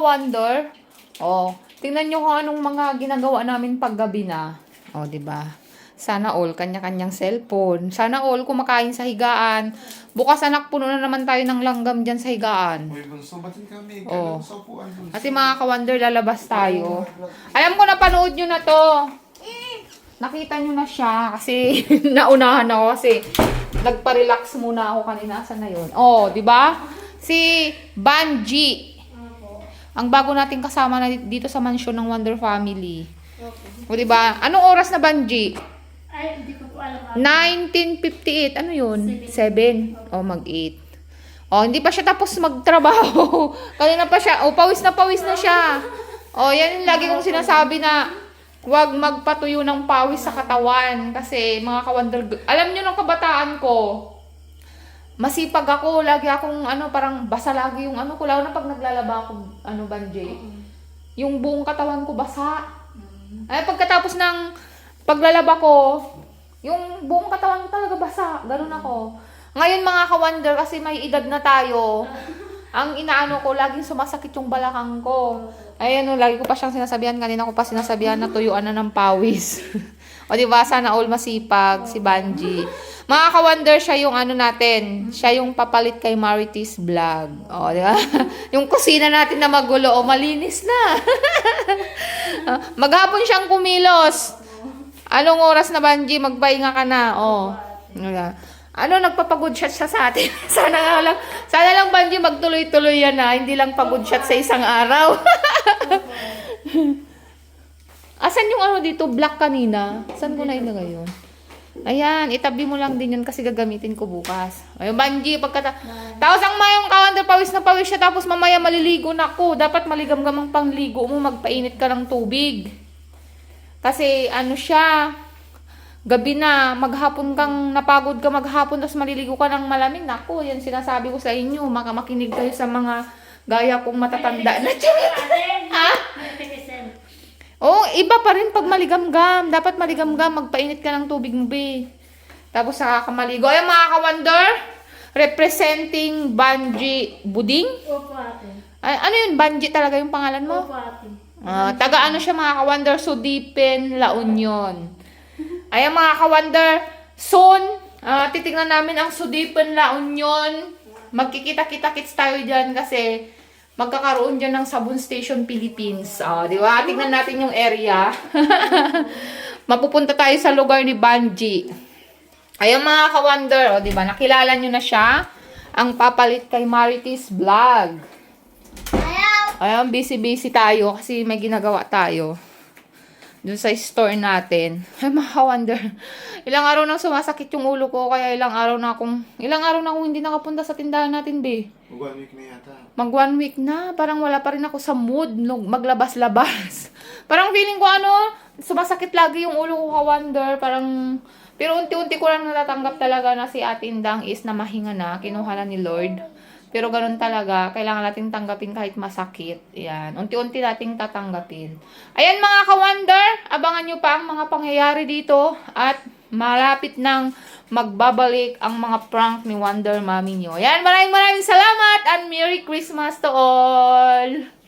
ka-wonder. Oh, tingnan nyo kung anong mga ginagawa namin paggabi na. Oh, di ba? Sana all, kanya-kanyang cellphone. Sana all, kumakain sa higaan. Bukas anak, puno na naman tayo ng langgam dyan sa higaan. Uy, bunso, batin kami. Kailan sa upuan, bunso? Kasi mga ka-wonder, lalabas tayo. Alam ko, napanood nyo na to. Nakita nyo na siya kasi naunahan ako kasi nagpa-relax muna ako kanina. Saan na yun? Oh, di ba? Si Banji. Ang bago nating kasama na dito sa mansyon ng Wonder Family. O, di ba? Anong oras na Banji? Ay, hindi ko po alam. 1958. Ano yun? 7. O, mag-8. O, hindi pa siya tapos magtrabaho. Kanina pa siya. O, pawis na pawis na siya. O, yan yung lagi kong sinasabi na huwag magpatuyo ng pawis sa katawan. Kasi, mga kawander, alam nyo ng kabataan ko, masipag ako. Lagi akong, ano, parang basa lagi yung ano ko. Lalo na pag naglalaba ako, ano, banjay. Yung buong katawan ko basa. Ay, pagkatapos ng paglalaba ko, yung buong katawan ko talaga basa. Ganun ako. Ngayon mga ka-wonder, kasi may edad na tayo, ang inaano ko, laging sumasakit yung balakang ko. Ay, ano, lagi ko pa siyang sinasabihan. Kanina ko pa sinasabihan na tuyuan na ng pawis. o, di ba? Sana all masipag, si Banji. Mga ka-wonder, siya yung ano natin. Siya yung papalit kay Marites Vlog. O, di ba? yung kusina natin na magulo, o, malinis na. Maghapon siyang kumilos. Anong oras na, Banji? Magpahinga ka na. O. Wala. Ano, nagpapagod shot siya sa atin. sana nga lang, sana lang, Banji, magtuloy-tuloy yan na. Hindi lang pagod shot sa isang araw. Yung ano dito, black kanina? Saan ko na ilagay yun? Ayan, itabi mo lang din yun kasi gagamitin ko bukas. Ayun, Banji, pagkata... Tapos ang mayong kawander, pawis na pawis siya, tapos mamaya maliligo na ako. Dapat maligam-gam ang pangligo mo, magpainit ka ng tubig. Kasi ano siya, gabi na, maghapon kang napagod ka maghapon, tapos maliligo ka ng malamig. Naku, yan sinasabi ko sa inyo, makamakinig kayo sa mga gaya kong matatanda na. Ha? Oo, iba pa rin pag maligamgam. Dapat maligamgam, magpainit ka ng tubig mo, be. Tapos saka ka maligo. Ayun, mga ka-wonder, representing Banji Buding. Opo, ate. Ay, ano yun, Banji talaga yung pangalan mo? Opo, ate. Ah, taga ano siya mga ka-wonder, Sudipen, La Union. Ayan mga ka-wonder, soon, ah, titignan namin ang Sudipen, La Union. Magkikita-kita-kits tayo dyan kasi magkakaroon dyan ng Sabon Station Philippines. Ah, di ba? Tignan natin yung area. Mapupunta tayo sa lugar ni Banji. Ayan mga ka-wonder, o di ba? Nakilala nyo na siya. Ang papalit kay Marites Vlog. Ayan, busy-busy tayo kasi may ginagawa tayo. Doon sa store natin. Ay, mga wonder. Ilang araw nang sumasakit yung ulo ko, kaya ilang araw na akong, ilang araw na akong hindi nakapunta sa tindahan natin, be. Mag one week na yata. Mag one week na, parang wala pa rin ako sa mood nung maglabas-labas. parang feeling ko ano, sumasakit lagi yung ulo ko ka-wonder, parang, pero unti-unti ko lang natatanggap talaga na si Ate Indang is na mahinga na, kinuha na ni Lord. Pero ganun talaga, kailangan nating tanggapin kahit masakit. Yan, unti-unti nating tatanggapin. Ayan mga ka-wonder, abangan nyo pa ang mga pangyayari dito at malapit nang magbabalik ang mga prank ni Wonder Mami nyo. Yan, maraming maraming salamat and Merry Christmas to all!